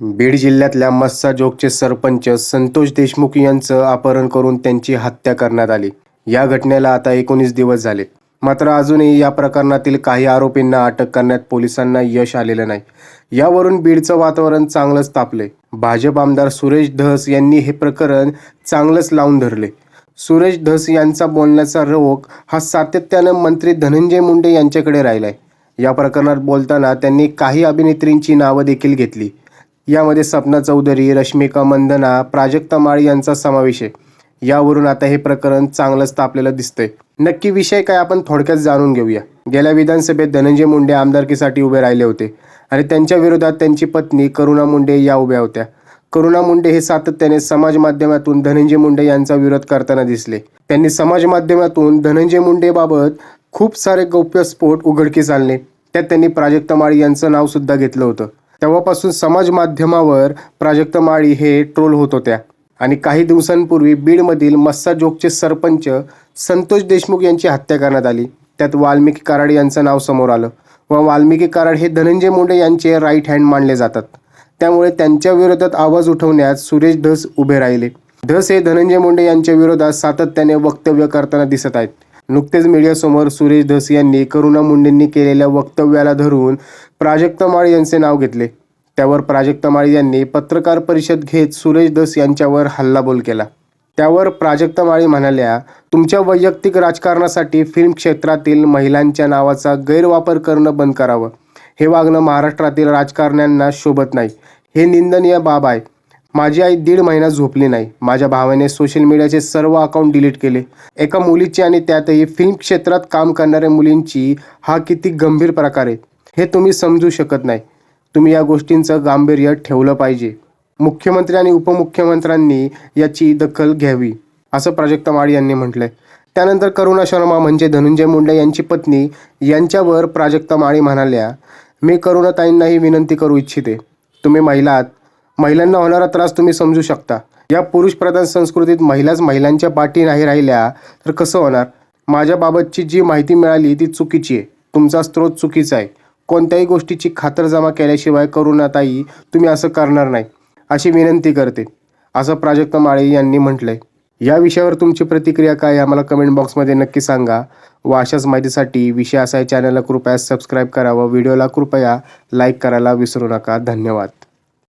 बीड जिल्ह्यातल्या मस्सा जोगचे सरपंच संतोष देशमुख यांचं अपहरण करून त्यांची हत्या करण्यात आली. या घटनेला आता एकोणीस दिवस झाले. मात्र अजूनही या प्रकरणातील काही आरोपींना अटक करण्यात पोलिसांना यश आलेलं नाही. यावरून बीडचं वातावरण चांगलंच तापले भाजप आमदार सुरेश धस यांनी हे प्रकरण चांगलंच लावून धरले. सुरेश धस यांचा बोलण्याचा रोख हा सातत्यानं मंत्री धनंजय मुंडे यांच्याकडे राहिलाय. या प्रकरणात बोलताना त्यांनी काही अभिनेत्रींची नावं देखील घेतली. यामध्ये सपना चौधरी रश्मिका मंदना प्राजक्ता माळ यांचा समावेश आहे. यावरून आता हे प्रकरण चांगलंच तापलेलं दिसतंय. नक्की विषय काय आपण थोडक्यात जाणून घेऊया. गेल्या विधानसभेत धनंजय मुंडे आमदारकीसाठी उभे राहिले होते आणि त्यांच्या विरोधात त्यांची पत्नी करुणा मुंडे या उभ्या होत्या. करुणा मुंडे हे सातत्याने समाज माध्यमातून धनंजय मुंडे यांचा विरोध करताना दिसले. त्यांनी समाज माध्यमातून धनंजय मुंडेबाबत खूप सारे गौप्यस्फोट उघडकीस आणले. त्यात त्यांनी प्राजक्ता माळी यांचं नाव सुद्धा घेतलं होतं. तेव्हापासून समाज माध्यमावर प्राजक्त माळी हे ट्रोल होत होत्या. आणि काही दिवसांपूर्वी बीडमधील मस्सा जोगचे सरपंच संतोष देशमुख यांची हत्या करण्यात आली. त्यात वाल्मिकी कराड यांचं नाव समोर आलं व वाल्मिकी कराड हे धनंजय मुंडे यांचे राईट हँड मानले जातात. त्यामुळे त्यांच्या विरोधात आवाज उठवण्यात सुरेश धस उभे राहिले. धस हे धनंजय मुंडे यांच्या विरोधात सातत्याने वक्तव्य करताना दिसत आहेत. नुकतेच मीडियासमोर सुरेश धस यांनी करुणा मुंडेंनी केलेल्या वक्तव्याला धरून प्राजक्ता माळी यांचे नाव घेतले. त्यावर प्राजक्ता माळी यांनी पत्रकार परिषद घेत सुरेश धस यांच्यावर हल्लाबोल केला. त्यावर प्राजक्ता माळी म्हणाल्या तुमच्या वैयक्तिक राजकारणासाठी फिल्म क्षेत्रातील महिलांच्या नावाचा गैरवापर करणं बंद करावं. हे वागणं महाराष्ट्रातील राजकारण्यांना शोभत नाही. हे निंदनीय बाब आहे. माझी आई दीड महिना झोपली नाही. माझ्या भावाने सोशल मीडियाचे सर्व अकाउंट डिलीट केले. एका मुलीची आणि त्यातही फिल्म क्षेत्रात काम करणाऱ्या मुलींची हा किती गंभीर प्रकार आहे हे तुम्ही समजू शकत नाही. तुम्ही या गोष्टींचं गांभीर्य ठेवलं पाहिजे. मुख्यमंत्री आणि उपमुख्यमंत्र्यांनी याची दखल घ्यावी असं प्राजक्ता माळी यांनी म्हटलंय. त्यानंतर करुणा शर्मा म्हणजे धनंजय मुंडे यांची पत्नी यांच्यावर प्राजक्ता माळी म्हणाल्या मी करुणाताईंनाही विनंती करू इच्छिते. तुम्ही महिला आहात महिलांना होणारा त्रास तुम्ही समजू शकता. या पुरुष प्रधान संस्कृतीत महिलाच महिलांच्या पाठी नाही राहिल्या तर कसं होणार? माझ्याबाबतची जी माहिती मिळाली ती चुकीची आहे. तुमचा स्रोत चुकीचा आहे. कोणत्याही गोष्टीची खातरजमा केल्याशिवाय करुणाताई तुम्ही असं करणार नाही अशी विनंती करते. असं प्राजक्त माळे यांनी म्हटलंय. या विषयावर तुमची प्रतिक्रिया काय आहे आम्हाला कमेंट बॉक्समध्ये नक्की सांगा. व अशाच माहितीसाठी विषय असा चॅनलला कृपया सबस्क्राईब करा व व्हिडिओला कृपया लाईक करायला विसरू नका. धन्यवाद.